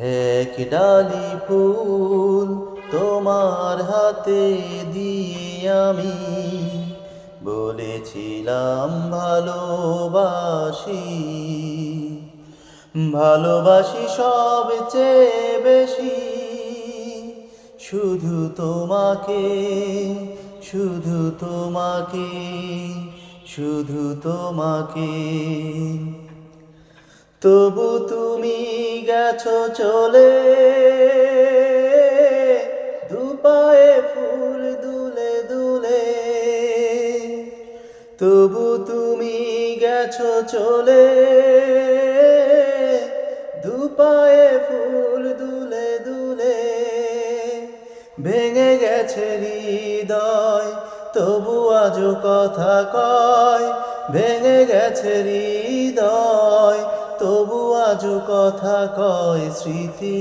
এক ডালি ফুল তোমার হাতে দিয়ে আমি। বলেছিলাম ভালোবাসি ভালোবাসি সবচেয়ে বেশি। শুধু তোমাকে শুধু তোমাকে শুধু তোমাকে। তবু তুমি গেছো চলে, দুপায়ে ফুল দুলে দুলে। তবু তুমি গেছো চলে, দুপায়ে ফুল দুলে দুলে। ভেঙে গেছে হৃদয়, তবু আজও কথা কয়, ভেঙে গেছে হৃদয়। আজও কথা কয় স্মৃতি।